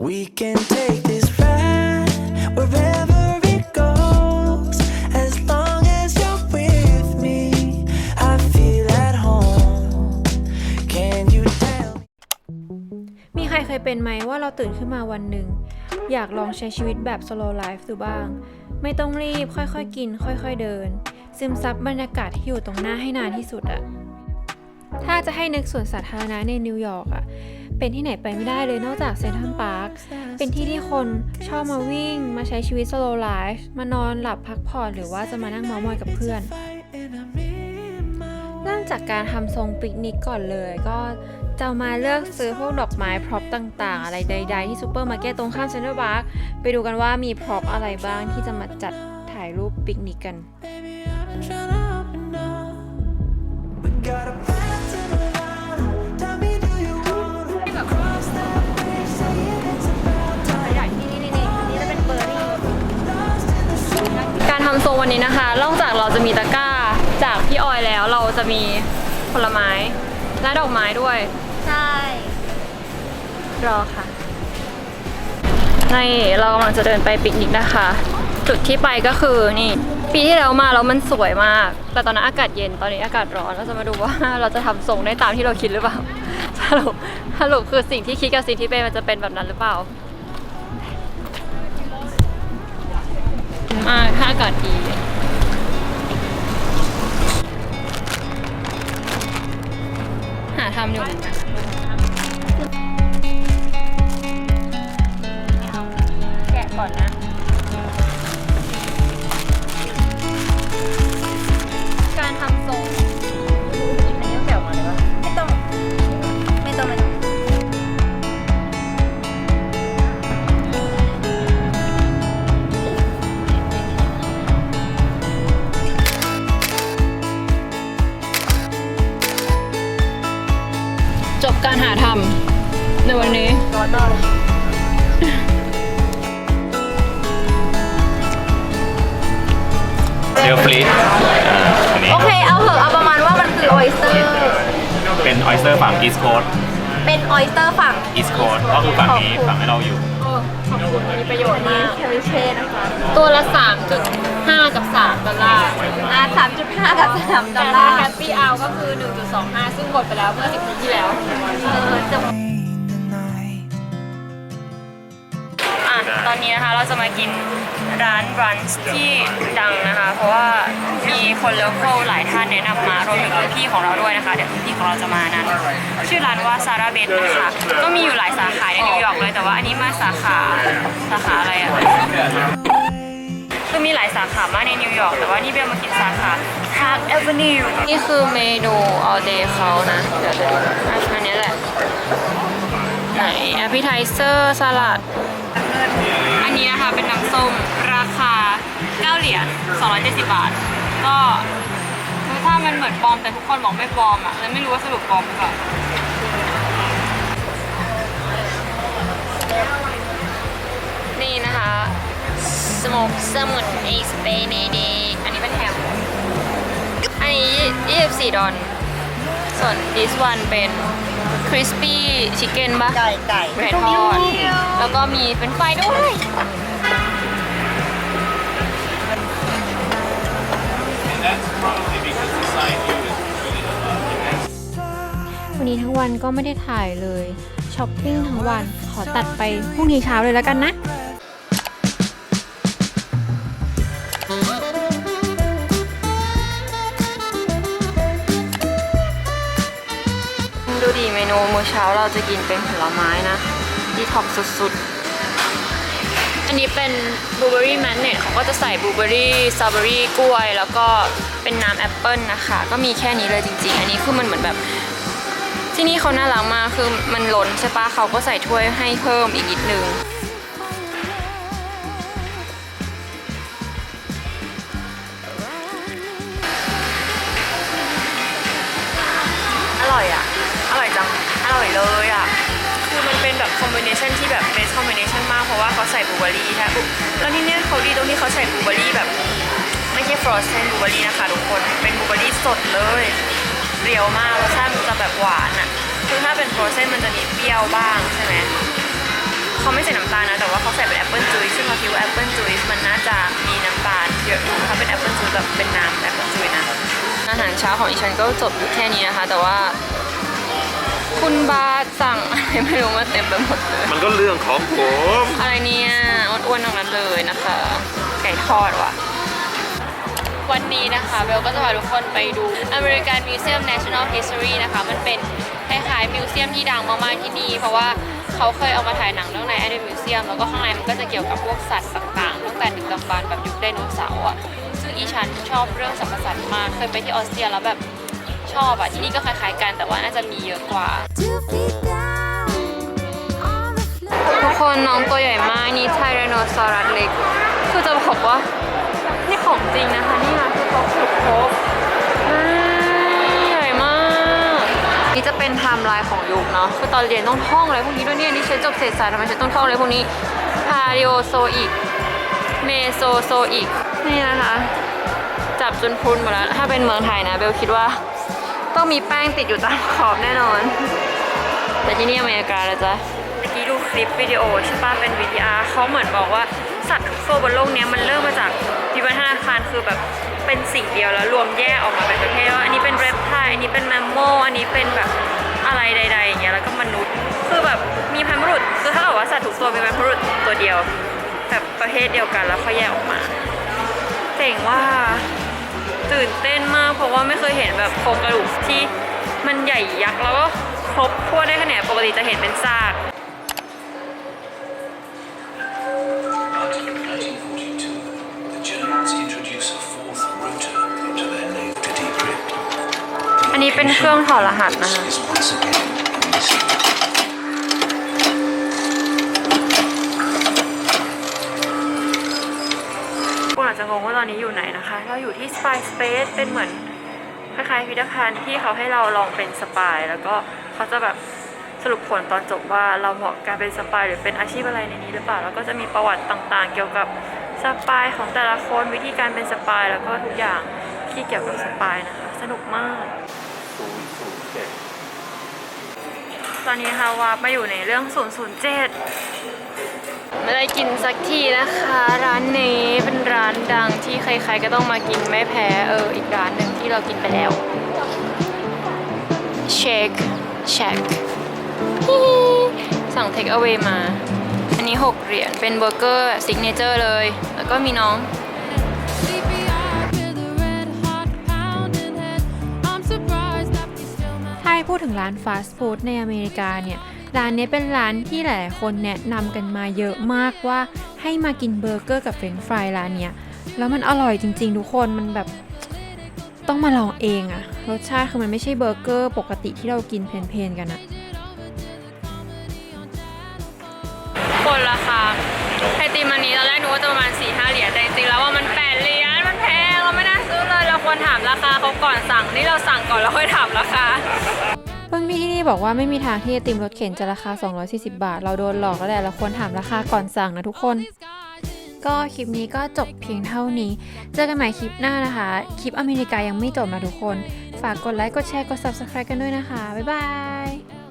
We can take this ride wherever it goes. As long as you're with me, I feel at home. Can you tell? มีใครเคยเป็นไหมว่าเราตื่นขึ้นมาวันหนึ่ง อยากลองใช้ชีวิตแบบ slow life ดูบ้าง ไม่ต้องรีบค่อยๆกิน ค่อยๆเดิน ซึมซับบรรยากาศที่อยู่ตรงหน้าให้นานที่สุดอะถ้าจะให้นึกสวนสาธารณะในนิวยอร์กอะ เป็นที่ไหนไปไม่ได้เลยนอกจากเซนทรัลพาร์ค เป็นที่ที่คนชอบมาวิ่ง มาใช้ชีวิต slow life มานอนหลับพักผ่อนหรือว่าจะมานั่งเมามอยกับเพื่อน เริ่มจากการทำทรงปิกนิกก่อนเลย ก็จะมาเลือกซื้อพวกดอกไม้พร็อพต่างๆ อะไรใด ๆ ที่ซูเปอร์มาร์เก็ตตรงข้ามเซ็นทรัลพาร์คไปดูกันว่ามีพร็อพอะไรบ้างที่จะมาจัดถ่ายรูปปิกนิกกัน Tryna การทำทรงวันนี้นะคะนอกจากเราจะมีตะกร้าจากพี่ออยแล้วเราจะมีผลไม้และดอกไม้ด้วย ใช่ รอค่ะนี่เรากำลังจะเดินไปปิกนิกนะคะ จุดที่ไปก็คือนี่ ปีที่แล้วมาแล้วมันสวยมาก แต่ตอนนั้นอากาศเย็นตอนนี้อากาศร้อนเราจะมาดูว่าเราจะทำทรงได้ตามที่เราคิดหรือเปล่าสรุปสรุปคือสิ่งที่คิดกับสิ่งที่เป็นมันจะเป็นแบบนั้นหรือเปล่า มาถ้าอากาศดี หาทำอยู่แก จบการหาทำในวันนี้ ร้อนมากเลยเรือฟลีทอ่าอันนี้โอเค เอาเถอะเอาประมาณว่ามันคือออยสเตอร์ เป็นออยสเตอร์ฝั่งอีสโคส เป็นออยสเตอร์ฝั่ง อีสโคสก็คือฝั่งนี้ ฝั่งให้เราอยู่ ขอบคุณมีประโยชน์มากแคริเช่นะคะตัวละ 3.5 กับ 3 ดอลลาร์อ่าสามจุดห้ากับสามดอแต่ลถ้าลาร์แฮปปี้เอาก็คือ 1.25 ซึ่งหมดไปแล้วเมื่อ10ปีที่แล้ว เออจะ อะตอนนี้นะคะเราจะมากินร้านรันช์ที่ดังนะคะ เพราะว่ามีคนเลโก้หลายท่านแนะนำมารวมถึงรุ่นพี่ของเราด้วยนะคะเดี๋ยวรุ่นพี่ของเราจะมานั้น ชื่อร้านว่าซาร่าเบนนะคะก็มีอยู่หลายสาขาในนิวยอร์กเลยแต่ว่าอันนี้มาสาขาสาขาอะไรอะคือมีหลายสาขามากในนิวยอร์กแต่ว่านี่เบลมากินสาขา Park Avenue นี่คือเมนู all day เขานะ เดี๋ยวจะดูอะอันนี้แหละ ไหน appetizer สลัด ส้มราคา 9 เหรียญ 270 บาท ก็คือถ้ามันเหมือนปลอมแต่ทุกคนบอกไม่ปลอมอะเลยไม่รู้ว่าสรุปปลอมหรือเปล่านี่นะคะ smoke salmon egg benedict อันนี้เป็นแฮมอันนี้ 24 ดอลส่วน this one เป็น crispy chicken ปะไก่ไก่ไก่ทอด แล้วก็มีเป็นไฟรายด้วย นนี้ทั้งวันก็ไม่ได้ถ่ายเลยช้อปปิ้งทั้งวันขอตัดไปพรุ่งนี้เช้าเลยแล้วกันนะดูดีเมนูมื้อเช้าเราจะกินเป็นผลไม้นะดีท็อกสุดๆ อันนี้เป็นบลูเบอรี่แมนเนตเขาก็จะใส่บลูเบอรี่สตรอเบอรี่กล้วย แล้วก็เป็นน้ำแอปเปิลนะคะ ก็มีแค่นี้เลยจริงๆ อันนี้คือมันเหมือนแบบ ที่นี่เขาน่ารักมากคือมันล้นใช่ปะเขาก็ใส่ถ้วยให้เพิ่มอีกนิดนึงอร่อยอะ อร่อยจัง อร่อยเลยอะ คือมันเป็นแบบคอมบิเนชันที่แบบเบสคอมบิเนชันมากเพราะว่าเขาใส่บลูเบอร์รี่ใช่ปุ๊บแล้วที่นี่เขาดีตรงที่เขาใส่บลูเบอร์รี่แบบ ไม่ใช่ฟรอสเซนบลูเบอร์รี่นะคะทุกคน เป็นบลูเบอร์รี่สดเลย เปรี้ยวมากรสชาติมันจะแบบหวานอะคือถ้าเป็นฟรอสเซนมันจะมีเปรี้ยวบ้างใช่ไหมเขาไม่ใส่น้ำตาลนะแต่ว่าเขาใส่เป็นแอปเปิลจุยซึ่งเราคิดว่าแอปเปิลจุยมันน่าจะมีน้ำตาลเยอะอยู่ถ้าเป็นแอปเปิลจุยแบบเป็นน้ำแอปเปิลจุยนะอาหารเช้าของอีฉันก็จบอยู่แค่นี้นะคะ แต่ว่าคุณบาสสั่งอะไรไม่รู้มาเต็มไปหมดเลย มันก็เรื่องของผม อะไรเนี่ยอ้วนๆทั้งนั้นเลยนะคะ ไก่ทอดว่ะ วันนี้นะคะเบลก็จะพาทุกคนไปดู American Museum National History นะคะ มันเป็นคล้ายๆมิวเซียมที่ดังมากๆที่นี่ เพราะว่าเขาเคยเอามาถ่ายหนังเรื่องใน Animal Museum แล้วก็ข้างในมันก็จะเกี่ยวกับพวกสัตว์ต่างๆตั้งแต่ดึกดำบรรพ์แบบยุคไดโนเสาร์อะซึ่งอีฉันชอบเรื่องสรรพสัตว์มาก เคยไปที่ออสเตรียแล้วแบบชอบอะที่นี่ก็คล้ายๆกันแต่ว่าน่าจะมีเยอะกว่า Two feet down on the floor. ทุกคนน้องตัวใหญ่มากนี่ไทแรโนซอรัสเล็กคือจะบอกว่านี่ ของจริงนะคะนี่นะคือเขาขุดพบใหญ่มาก นี่จะเป็นไทม์ไลน์ของยุคเนาะคือตอนเรียนต้องท่องอะไรพวกนี้ด้วยเนี่ยนี่ฉันจบเศรษฐศาสตร์ทำไมฉันต้องท่องอะไรพวกนี้พาริโอโซอิกเมโซโซอิกนี่นะคะ จับจนพุนหมดแล้ว ถ้าเป็นเมืองไทยนะเบลคิดว่า ต้องมีแป้งติดอยู่ตามขอบแน่นอน แต่ที่นี่อเมริกาแล้วจ้ะ คลิปวิดีโอใช่ปะเป็น VTR เขาเหมือนบอกว่าสัตว์ทุกตัวบนโลกนี้มันเริ่มมาจากวิวัฒนาการคือแบบเป็นสิ่งเดียวแล้วรวมแยกออกมาเป็นประเภทว่าอันนี้เป็นเรปไทอันนี้เป็นแมมโมอันนี้เป็นแบบอะไรใดๆอย่างเงี้ยแล้วก็มนุษย์คือแบบมีพันธุ์บุรุษคือถ้าเกิดว่าสัตว์ทุกตัวมีพันธุ์บุรุษตัวเดียวแบบประเภทเดียวกันแล้วเขาแยกออกมาเจ๋งว่าตื่นเต้นมากเพราะว่าไม่เคยเห็นแบบโครงกระดูกที่มันใหญ่ยักษ์แล้วก็ครบทั่วได้ขนาดปกติจะเห็นเป็นซาก นี้เป็นเครื่องถอดรหัสนะคะคุณอาจจะงงว่าตอนนี้อยู่ไหนนะคะ เราอยู่ที่ Spy Space เป็นเหมือนคล้ายๆพิพิธภัณฑ์ที่เขาให้เราลองเป็นสปาย แล้วก็เขาจะแบบสรุปผลตอนจบว่าเราเหมาะการเป็นสปายหรือเป็นอาชีพอะไรในนี้หรือเปล่า แล้วก็จะมีประวัติต่างๆ เกี่ยวกับสปายของแต่ละคนวิธีการเป็นสปาย แล้วก็ทุกอย่างที่เกี่ยวกับสปายนะคะ สนุกมาก ตอนนี้นะคะวาร์ปมาอยู่ในเรื่อง 007 ไม่ได้กินสักทีนะคะ ร้านนี้เป็นร้านดังที่ใครๆก็ต้องมากินไม่แพ้ เออ อีกร้านหนึ่งที่เรากินไปแล้ว Shake Shack สั่ง Take Away มา อันนี้ 6 เหรียญเป็นเบอร์เกอร์ซิกเนเจอร์เลย แล้วก็มีน้อง พูดถึงร้านฟาสต์ฟู้ดในอเมริกาเนี่ย ร้านนี้เป็นร้านที่หลายๆคนแนะนำกันมาเยอะมากว่าให้มากินเบอร์เกอร์กับเฟรนช์ฟรายร้านเนี้ย แล้วมันอร่อยจริง ๆ ทุกคน มันแบบต้องมาลองเองอะรสชาติคือมันไม่ใช่เบอร์เกอร์ปกติที่เรากินเพลนๆกันอะคนราคาไอติมอันนี้ตอนแรกนึกว่าจะประมาณ4 5เหรียญแต่จริงๆแล้วว่ามัน8เหรียญ ควรถามราคาเขาก่อนสั่ง นี่เราสั่งก่อนแล้วค่อยถามราคารุ่นพี่ที่นี่บอกว่าไม่มีทางที่ไอติมรถเข็นจะราคา 240 บาท เราโดนหลอกแล้วแหละ เราควรถามราคาก่อนสั่งนะทุกคน ก็คลิปนี้ก็จบเพียงเท่านี้ เจอกันใหม่คลิปหน้านะคะ คลิปอเมริกายังไม่จบนะทุกคน ฝากกดไลค์ กดแชร์ กด subscribe กันด้วยนะคะ บ๊ายบาย